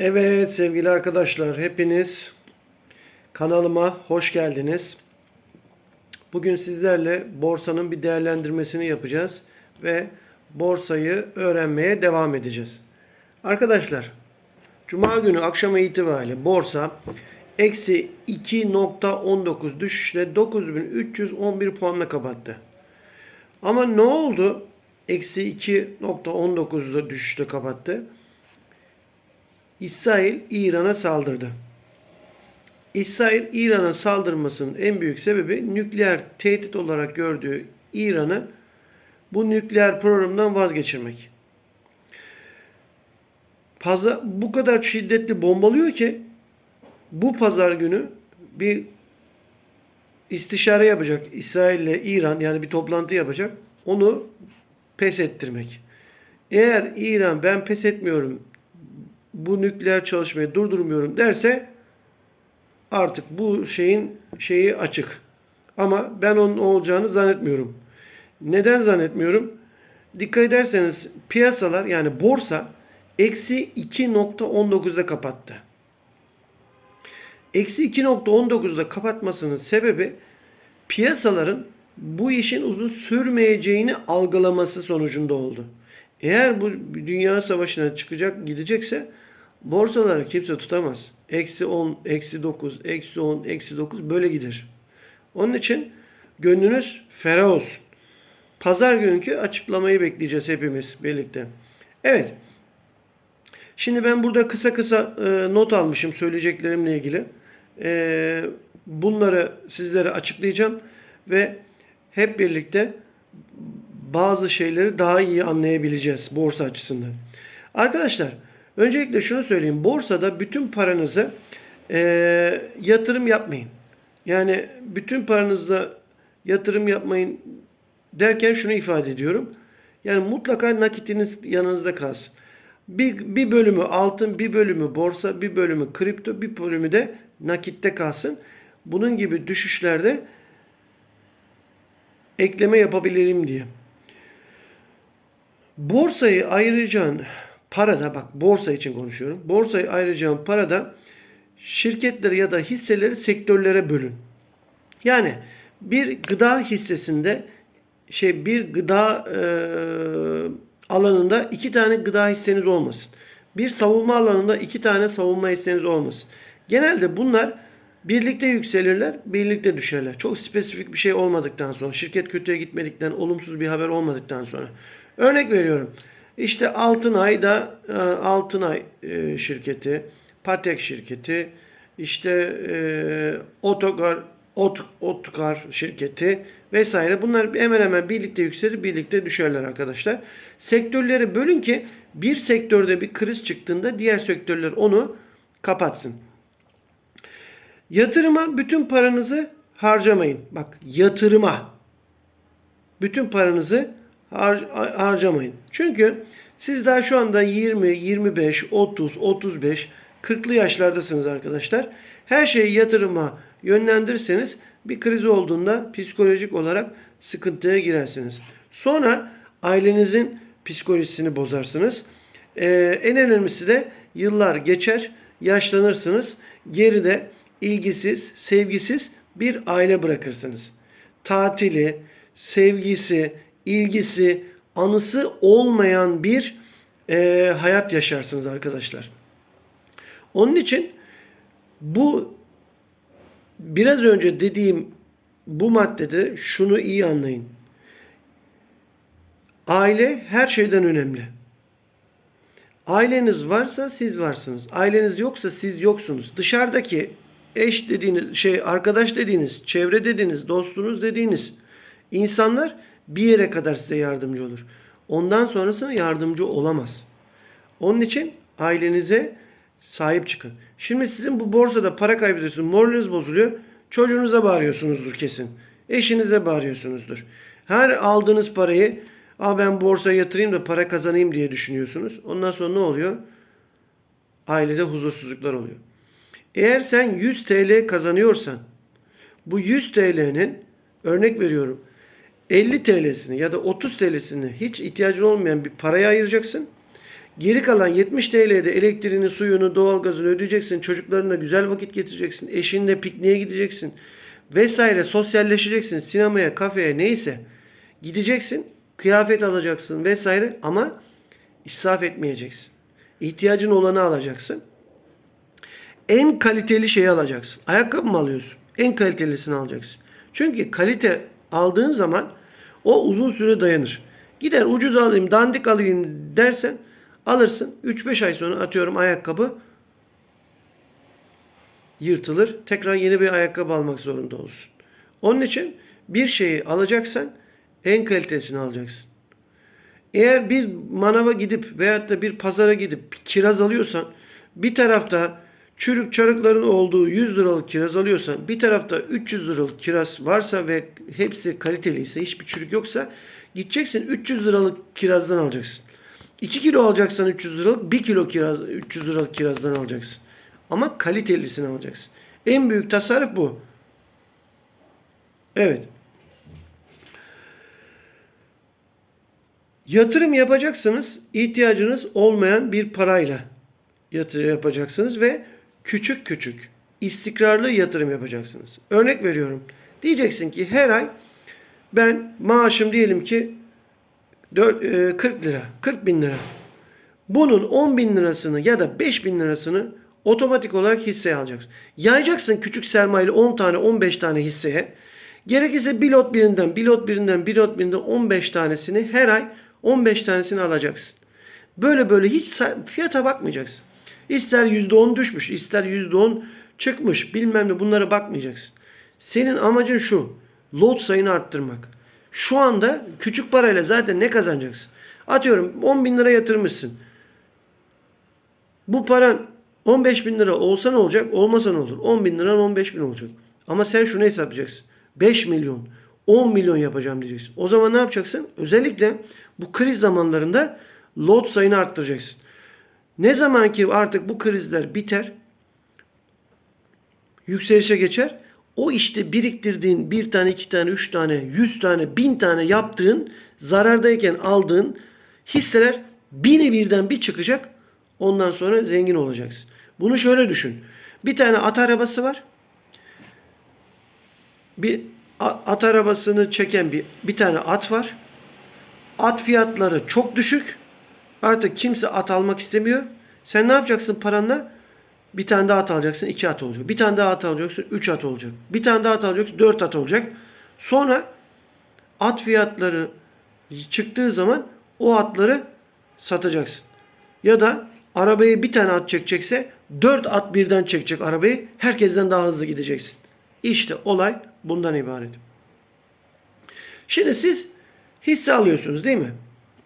Evet sevgili arkadaşlar hepiniz kanalıma hoş geldiniz. Bugün sizlerle borsanın bir değerlendirmesini yapacağız ve borsayı öğrenmeye devam edeceğiz. Arkadaşlar Cuma günü akşama itibariyle borsa eksi 2.19 düşüşle 9311 puanla kapattı. Ama ne oldu? Eksi 2.19'da düşüşte kapattı. İsrail İran'a saldırdı. İsrail İran'a saldırmasının en büyük sebebi nükleer tehdit olarak gördüğü İran'ı bu nükleer programdan vazgeçirmek. Pazar, bu kadar şiddetli bombalıyor ki bu pazar günü bir istişare yapacak İsrail ile İran yani bir toplantı yapacak. Onu pes ettirmek. Eğer İran ben pes etmiyorum bu nükleer çalışmayı durdurmuyorum derse artık bu şeyin şeyi açık. Ama ben onun olacağını zannetmiyorum. Neden zannetmiyorum? Dikkat ederseniz piyasalar yani borsa eksi 2.19'da kapattı. Eksi 2.19'da kapatmasının sebebi piyasaların bu işin uzun sürmeyeceğini algılaması sonucunda oldu. Eğer bu dünya savaşına çıkacak gidecekse borsaları kimse tutamaz. Eksi 10, eksi 9, eksi 10, eksi 9 böyle gider. Onun için gönlünüz ferah olsun. Pazar günkü açıklamayı bekleyeceğiz hepimiz birlikte. Evet. Şimdi ben burada kısa kısa e, not almışım söyleyeceklerimle ilgili. E, bunları sizlere açıklayacağım ve hep birlikte bazı şeyleri daha iyi anlayabileceğiz borsa açısından. Arkadaşlar öncelikle şunu söyleyeyim. Borsada bütün paranızı e, yatırım yapmayın. Yani bütün paranızla yatırım yapmayın derken şunu ifade ediyorum. Yani mutlaka nakitiniz yanınızda kalsın. Bir, bir bölümü altın, bir bölümü borsa, bir bölümü kripto, bir bölümü de nakitte kalsın. Bunun gibi düşüşlerde ekleme yapabilirim diye. Borsayı ayıracağın parada bak borsa için konuşuyorum. Borsayı ayıracağın parada şirketleri ya da hisseleri sektörlere bölün. Yani bir gıda hissesinde şey bir gıda e, alanında iki tane gıda hisseniz olmasın. Bir savunma alanında iki tane savunma hisseniz olmasın. Genelde bunlar birlikte yükselirler, birlikte düşerler. Çok spesifik bir şey olmadıktan sonra, şirket kötüye gitmedikten, olumsuz bir haber olmadıktan sonra. Örnek veriyorum. İşte Altınay da e, Altınay e, şirketi, Patek şirketi, işte e, Otogar Ot, Otkar şirketi vesaire bunlar hemen hemen birlikte yükselir, birlikte düşerler arkadaşlar. Sektörleri bölün ki bir sektörde bir kriz çıktığında diğer sektörler onu kapatsın. Yatırıma bütün paranızı harcamayın. Bak yatırıma bütün paranızı har- harcamayın. Çünkü siz daha şu anda 20, 25, 30, 35, 40'lı yaşlardasınız arkadaşlar. Her şeyi yatırıma yönlendirirseniz bir kriz olduğunda psikolojik olarak sıkıntıya girersiniz. Sonra ailenizin psikolojisini bozarsınız. Ee, en önemlisi de yıllar geçer, yaşlanırsınız. Geride ilgisiz, sevgisiz bir aile bırakırsınız. Tatili, sevgisi, ilgisi, anısı olmayan bir e, hayat yaşarsınız arkadaşlar. Onun için bu biraz önce dediğim bu maddede şunu iyi anlayın. Aile her şeyden önemli. Aileniz varsa siz varsınız. Aileniz yoksa siz yoksunuz. Dışarıdaki eş dediğiniz şey, arkadaş dediğiniz, çevre dediğiniz, dostunuz dediğiniz insanlar bir yere kadar size yardımcı olur. Ondan sonrasına yardımcı olamaz. Onun için ailenize sahip çıkın. Şimdi sizin bu borsada para kaybediyorsunuz, moraliniz bozuluyor. Çocuğunuza bağırıyorsunuzdur kesin. Eşinize bağırıyorsunuzdur. Her aldığınız parayı Aa ben borsaya yatırayım da para kazanayım diye düşünüyorsunuz. Ondan sonra ne oluyor? Ailede huzursuzluklar oluyor. Eğer sen 100 TL kazanıyorsan bu 100 TL'nin örnek veriyorum 50 TL'sini ya da 30 TL'sini hiç ihtiyacın olmayan bir paraya ayıracaksın. Geri kalan 70 TL'de elektriğini, suyunu, doğalgazını ödeyeceksin. Çocuklarına güzel vakit getireceksin. Eşinle pikniğe gideceksin. Vesaire sosyalleşeceksin. Sinemaya, kafeye neyse. Gideceksin. Kıyafet alacaksın vesaire ama israf etmeyeceksin. İhtiyacın olanı alacaksın. En kaliteli şeyi alacaksın. Ayakkabı mı alıyorsun? En kalitelisini alacaksın. Çünkü kalite aldığın zaman o uzun süre dayanır. Gider ucuz alayım, dandik alayım dersen alırsın. 3-5 ay sonra atıyorum ayakkabı yırtılır. Tekrar yeni bir ayakkabı almak zorunda olsun. Onun için bir şeyi alacaksan en kalitesini alacaksın. Eğer bir manava gidip veyahut da bir pazara gidip bir kiraz alıyorsan bir tarafta çürük çarıkların olduğu 100 liralık kiraz alıyorsan bir tarafta 300 liralık kiraz varsa ve hepsi kaliteliyse hiçbir çürük yoksa gideceksin 300 liralık kirazdan alacaksın. 2 kilo alacaksan 300 liralık 1 kilo kiraz 300 liralık kirazdan alacaksın. Ama kalitelisini alacaksın. En büyük tasarruf bu. Evet. Yatırım yapacaksınız. ihtiyacınız olmayan bir parayla yatırım yapacaksınız ve küçük küçük istikrarlı yatırım yapacaksınız. Örnek veriyorum. Diyeceksin ki her ay ben maaşım diyelim ki 4, e, 40 lira, 40 bin lira. Bunun 10 bin lirasını ya da 5 bin lirasını otomatik olarak hisseye alacaksın. Yayacaksın küçük sermayeli 10 tane 15 tane hisseye. Gerekirse bir lot birinden, bir lot birinden, bir lot birinden 15 tanesini her ay 15 tanesini alacaksın. Böyle böyle hiç fiyata bakmayacaksın. İster %10 düşmüş, ister %10 çıkmış bilmem ne bunlara bakmayacaksın. Senin amacın şu. Lot sayını arttırmak. Şu anda küçük parayla zaten ne kazanacaksın? Atıyorum 10 bin lira yatırmışsın. Bu paran 15 bin lira olsa ne olacak? Olmasa ne olur? 10 bin liran 15 bin olacak. Ama sen şunu hesaplayacaksın. 5 milyon, 10 milyon yapacağım diyeceksin. O zaman ne yapacaksın? Özellikle bu kriz zamanlarında lot sayını arttıracaksın. Ne zaman ki artık bu krizler biter, yükselişe geçer, o işte biriktirdiğin bir tane, iki tane, üç tane, yüz tane, bin tane yaptığın, zarardayken aldığın hisseler bini birden bir çıkacak. Ondan sonra zengin olacaksın. Bunu şöyle düşün. Bir tane at arabası var. Bir at arabasını çeken bir bir tane at var. At fiyatları çok düşük. Artık kimse at almak istemiyor. Sen ne yapacaksın paranla? Bir tane daha at alacaksın, iki at olacak. Bir tane daha at alacaksın, üç at olacak. Bir tane daha at alacaksın, dört at olacak. Sonra at fiyatları çıktığı zaman o atları satacaksın. Ya da arabayı bir tane at çekecekse dört at birden çekecek arabayı. Herkesten daha hızlı gideceksin. İşte olay bundan ibaret. Şimdi siz hisse alıyorsunuz değil mi?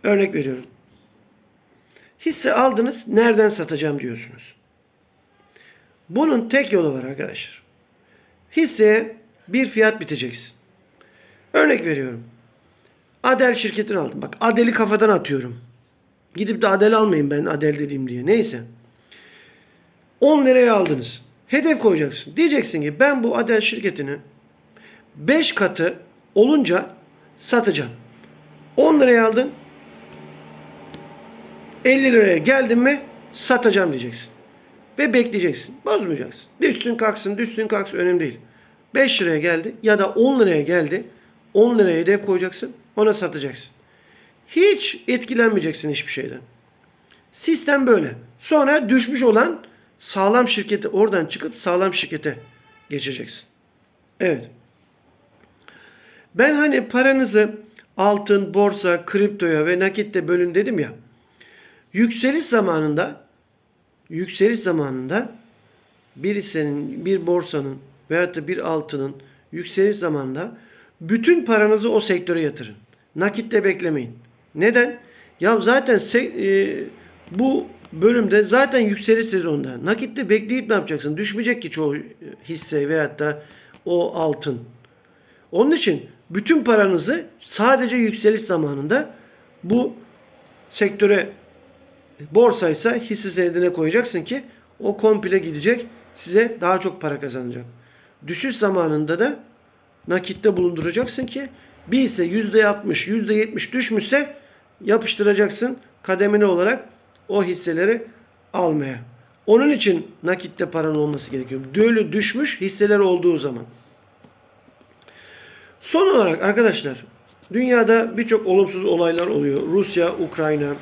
Örnek veriyorum. Hisse aldınız, nereden satacağım diyorsunuz. Bunun tek yolu var arkadaşlar. Hisseye bir fiyat biteceksin. Örnek veriyorum. Adel şirketini aldım. Bak Adel'i kafadan atıyorum. Gidip de Adel almayın ben Adel dediğim diye. Neyse. 10 liraya aldınız. Hedef koyacaksın. Diyeceksin ki ben bu Adel şirketini 5 katı olunca satacağım. 10 liraya aldın. 50 liraya geldin mi satacağım diyeceksin. Ve bekleyeceksin. Bozmayacaksın. Düşsün kalksın düşsün kalksın önemli değil. 5 liraya geldi ya da 10 liraya geldi. 10 liraya hedef koyacaksın. Ona satacaksın. Hiç etkilenmeyeceksin hiçbir şeyden. Sistem böyle. Sonra düşmüş olan sağlam şirkete oradan çıkıp sağlam şirkete geçeceksin. Evet. Ben hani paranızı altın, borsa, kriptoya ve nakitte bölün dedim ya. Yükseliş zamanında yükseliş zamanında bir hissenin, bir borsanın veyahut da bir altının yükseliş zamanında bütün paranızı o sektöre yatırın. Nakitte beklemeyin. Neden? Ya zaten e, bu bölümde zaten yükseliş sezonunda. Nakitte bekleyip ne yapacaksın? Düşmeyecek ki çoğu hisse veyahut da o altın. Onun için bütün paranızı sadece yükseliş zamanında bu sektöre borsaysa hisse senedine koyacaksın ki o komple gidecek size daha çok para kazanacak. Düşüş zamanında da nakitte bulunduracaksın ki bir hisse %60, %70 düşmüşse yapıştıracaksın kademeli olarak o hisseleri almaya. Onun için nakitte paran olması gerekiyor. Dölü düşmüş hisseler olduğu zaman. Son olarak arkadaşlar dünyada birçok olumsuz olaylar oluyor. Rusya, Ukrayna,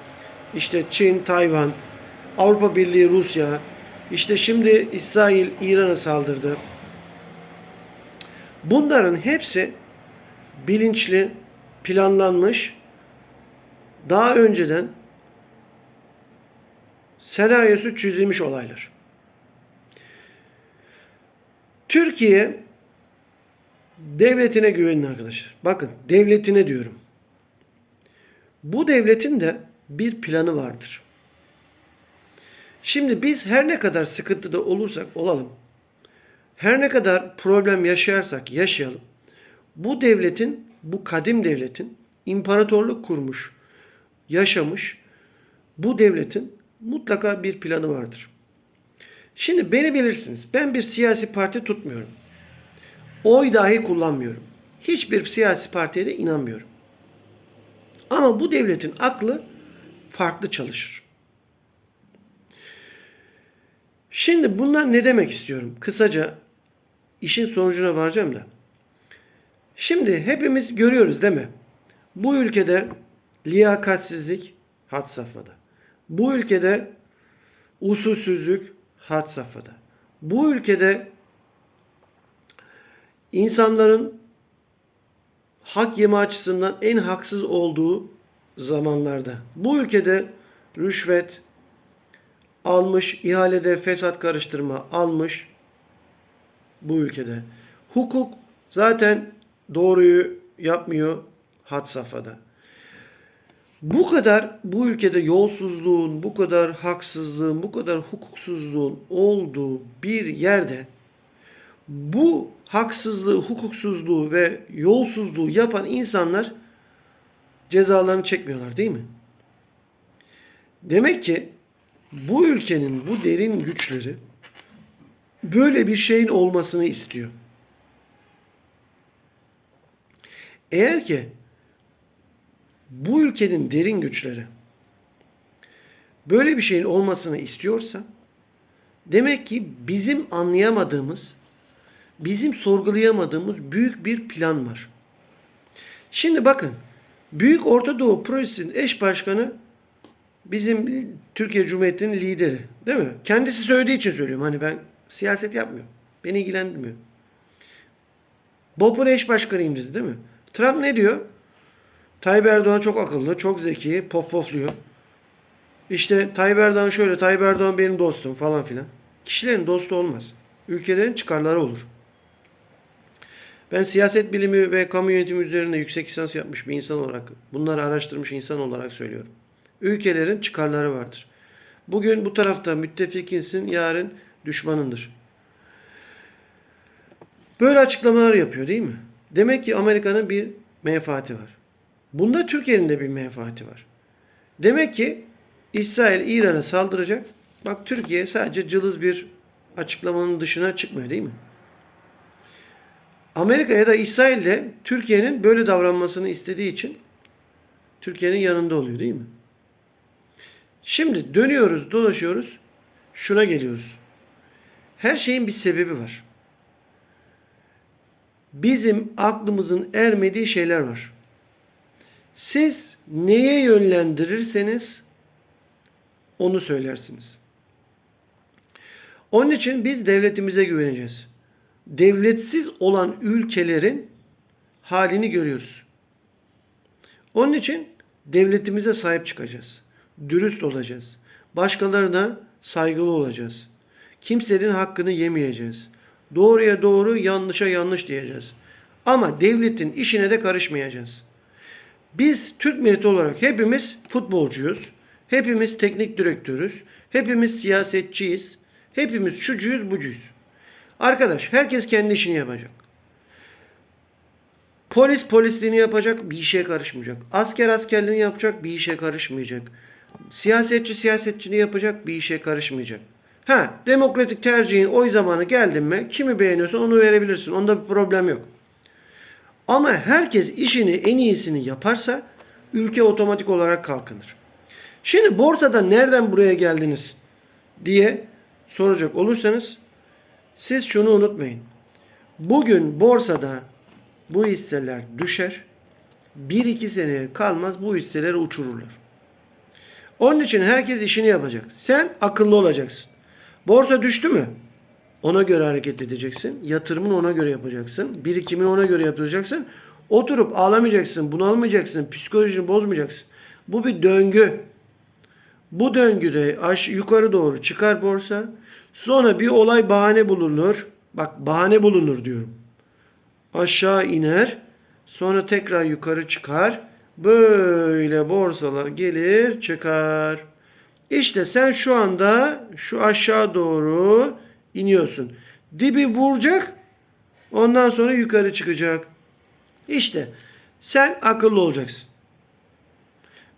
işte Çin, Tayvan, Avrupa Birliği, Rusya, işte şimdi İsrail İran'a saldırdı. Bunların hepsi bilinçli, planlanmış, daha önceden senaryosu çizilmiş olaylar. Türkiye devletine güvenin arkadaşlar. Bakın devletine diyorum. Bu devletin de bir planı vardır. Şimdi biz her ne kadar sıkıntıda olursak olalım, her ne kadar problem yaşarsak yaşayalım, bu devletin, bu kadim devletin imparatorluk kurmuş, yaşamış, bu devletin mutlaka bir planı vardır. Şimdi beni bilirsiniz. Ben bir siyasi parti tutmuyorum. Oy dahi kullanmıyorum. Hiçbir siyasi partiye de inanmıyorum. Ama bu devletin aklı farklı çalışır. Şimdi bundan ne demek istiyorum? Kısaca işin sonucuna varacağım da. Şimdi hepimiz görüyoruz değil mi? Bu ülkede liyakatsizlik had safhada. Bu ülkede usulsüzlük had safhada. Bu ülkede insanların hak yeme açısından en haksız olduğu zamanlarda. Bu ülkede rüşvet almış, ihalede fesat karıştırma almış bu ülkede. Hukuk zaten doğruyu yapmıyor had safhada. Bu kadar bu ülkede yolsuzluğun, bu kadar haksızlığın, bu kadar hukuksuzluğun olduğu bir yerde bu haksızlığı, hukuksuzluğu ve yolsuzluğu yapan insanlar cezalarını çekmiyorlar değil mi? Demek ki bu ülkenin bu derin güçleri böyle bir şeyin olmasını istiyor. Eğer ki bu ülkenin derin güçleri böyle bir şeyin olmasını istiyorsa demek ki bizim anlayamadığımız, bizim sorgulayamadığımız büyük bir plan var. Şimdi bakın, Büyük Orta Doğu Projesi'nin eş başkanı bizim Türkiye Cumhuriyeti'nin lideri. Değil mi? Kendisi söylediği için söylüyorum. Hani ben siyaset yapmıyorum. Beni ilgilendirmiyor. BOP'un eş başkanıyım dedi değil mi? Trump ne diyor? Tayyip Erdoğan çok akıllı, çok zeki, pop pofluyor. İşte Tayyip Erdoğan şöyle, Tayyip Erdoğan benim dostum falan filan. Kişilerin dostu olmaz. Ülkelerin çıkarları olur. Ben siyaset bilimi ve kamu yönetimi üzerine yüksek lisans yapmış bir insan olarak, bunları araştırmış insan olarak söylüyorum. Ülkelerin çıkarları vardır. Bugün bu tarafta müttefikinsin, yarın düşmanındır. Böyle açıklamalar yapıyor değil mi? Demek ki Amerika'nın bir menfaati var. Bunda Türkiye'nin de bir menfaati var. Demek ki İsrail İran'a saldıracak. Bak Türkiye sadece cılız bir açıklamanın dışına çıkmıyor değil mi? Amerika ya da İsrail de Türkiye'nin böyle davranmasını istediği için Türkiye'nin yanında oluyor değil mi? Şimdi dönüyoruz, dolaşıyoruz. Şuna geliyoruz. Her şeyin bir sebebi var. Bizim aklımızın ermediği şeyler var. Siz neye yönlendirirseniz onu söylersiniz. Onun için biz devletimize güveneceğiz. Devletsiz olan ülkelerin halini görüyoruz. Onun için devletimize sahip çıkacağız. Dürüst olacağız. Başkalarına saygılı olacağız. Kimsenin hakkını yemeyeceğiz. Doğruya doğru, yanlışa yanlış diyeceğiz. Ama devletin işine de karışmayacağız. Biz Türk milleti olarak hepimiz futbolcuyuz. Hepimiz teknik direktörüz. Hepimiz siyasetçiyiz. Hepimiz şucuyuz bucuyuz. Arkadaş herkes kendi işini yapacak. Polis polisliğini yapacak bir işe karışmayacak. Asker askerliğini yapacak bir işe karışmayacak. Siyasetçi siyasetçiliğini yapacak bir işe karışmayacak. Ha demokratik tercihin oy zamanı geldin mi kimi beğeniyorsan onu verebilirsin. Onda bir problem yok. Ama herkes işini en iyisini yaparsa ülke otomatik olarak kalkınır. Şimdi borsada nereden buraya geldiniz diye soracak olursanız siz şunu unutmayın. Bugün borsada bu hisseler düşer. 1-2 seneye kalmaz bu hisseleri uçururlar. Onun için herkes işini yapacak. Sen akıllı olacaksın. Borsa düştü mü? Ona göre hareket edeceksin. Yatırımını ona göre yapacaksın. Birikimini ona göre yapacaksın. Oturup ağlamayacaksın, bunalmayacaksın, psikolojini bozmayacaksın. Bu bir döngü. Bu döngüde aş yukarı doğru çıkar borsa. Sonra bir olay bahane bulunur. Bak bahane bulunur diyorum. Aşağı iner. Sonra tekrar yukarı çıkar. Böyle borsalar gelir çıkar. İşte sen şu anda şu aşağı doğru iniyorsun. Dibi vuracak. Ondan sonra yukarı çıkacak. İşte sen akıllı olacaksın.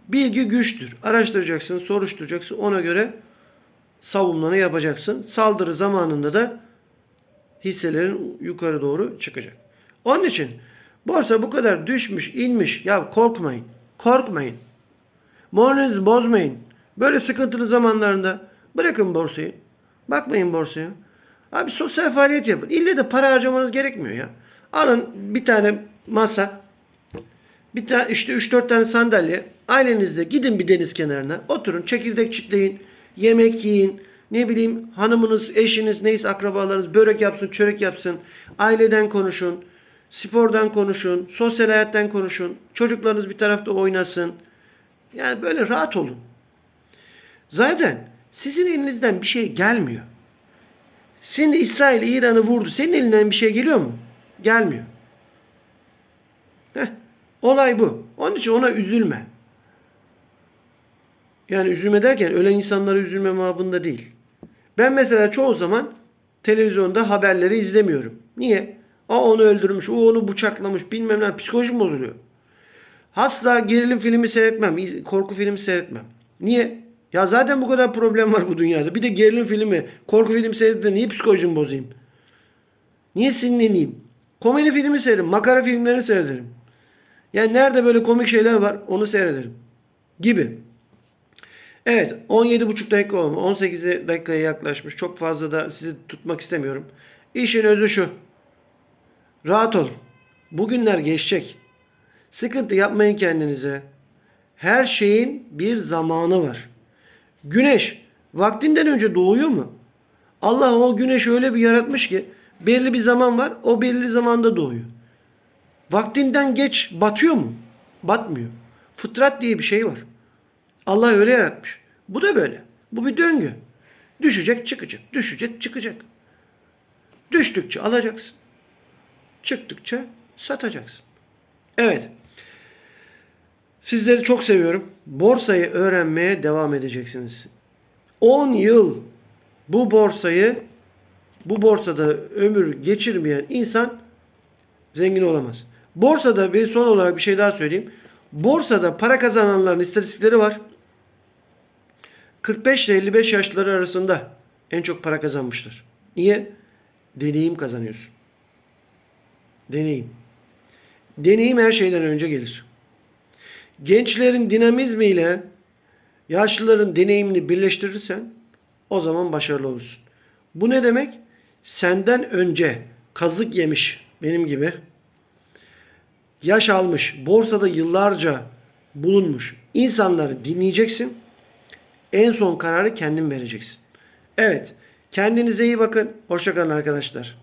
Bilgi güçtür. Araştıracaksın, soruşturacaksın. Ona göre savunmanı yapacaksın. Saldırı zamanında da hisselerin yukarı doğru çıkacak. Onun için borsa bu kadar düşmüş, inmiş. Ya korkmayın. Korkmayın. Moralinizi bozmayın. Böyle sıkıntılı zamanlarında bırakın borsayı. Bakmayın borsaya. Abi sosyal faaliyet yapın. İlle de para harcamanız gerekmiyor ya. Alın bir tane masa. Bir tane işte 3-4 tane sandalye. Ailenizle gidin bir deniz kenarına. Oturun çekirdek çitleyin. Yemek yiyin. Ne bileyim hanımınız, eşiniz, neyse akrabalarınız börek yapsın, çörek yapsın. Aileden konuşun. Spordan konuşun. Sosyal hayattan konuşun. Çocuklarınız bir tarafta oynasın. Yani böyle rahat olun. Zaten sizin elinizden bir şey gelmiyor. Şimdi İsrail İran'ı vurdu. Senin elinden bir şey geliyor mu? Gelmiyor. Olay bu. Onun için ona üzülme. Yani üzülme derken ölen insanlara üzülme mabında değil. Ben mesela çoğu zaman televizyonda haberleri izlemiyorum. Niye? O onu öldürmüş, o onu bıçaklamış, bilmem ne. Psikolojim bozuluyor. Asla gerilim filmi seyretmem, korku filmi seyretmem. Niye? Ya zaten bu kadar problem var bu dünyada. Bir de gerilim filmi, korku filmi seyredince niye psikolojimi bozayım? Niye sinirleneyim? Komedi filmi seyrederim, makara filmlerini seyrederim. Yani nerede böyle komik şeyler var onu seyrederim. Gibi. Evet 17,5 dakika olma. 18 dakikaya yaklaşmış. Çok fazla da sizi tutmak istemiyorum. İşin özü şu. Rahat olun. Bugünler geçecek. Sıkıntı yapmayın kendinize. Her şeyin bir zamanı var. Güneş vaktinden önce doğuyor mu? Allah o güneşi öyle bir yaratmış ki belli bir zaman var. O belli zamanda doğuyor. Vaktinden geç batıyor mu? Batmıyor. Fıtrat diye bir şey var. Allah öyle yaratmış. Bu da böyle. Bu bir döngü. Düşecek çıkacak. Düşecek çıkacak. Düştükçe alacaksın. Çıktıkça satacaksın. Evet. Sizleri çok seviyorum. Borsayı öğrenmeye devam edeceksiniz. 10 yıl bu borsayı bu borsada ömür geçirmeyen insan zengin olamaz. Borsada bir son olarak bir şey daha söyleyeyim. Borsada para kazananların istatistikleri var. 45 ile 55 yaşları arasında en çok para kazanmıştır. Niye? Deneyim kazanıyorsun. Deneyim. Deneyim her şeyden önce gelir. Gençlerin dinamizmiyle yaşlıların deneyimini birleştirirsen o zaman başarılı olursun. Bu ne demek? Senden önce kazık yemiş benim gibi yaş almış, borsada yıllarca bulunmuş insanları dinleyeceksin. En son kararı kendin vereceksin. Evet, kendinize iyi bakın. Hoşçakalın arkadaşlar.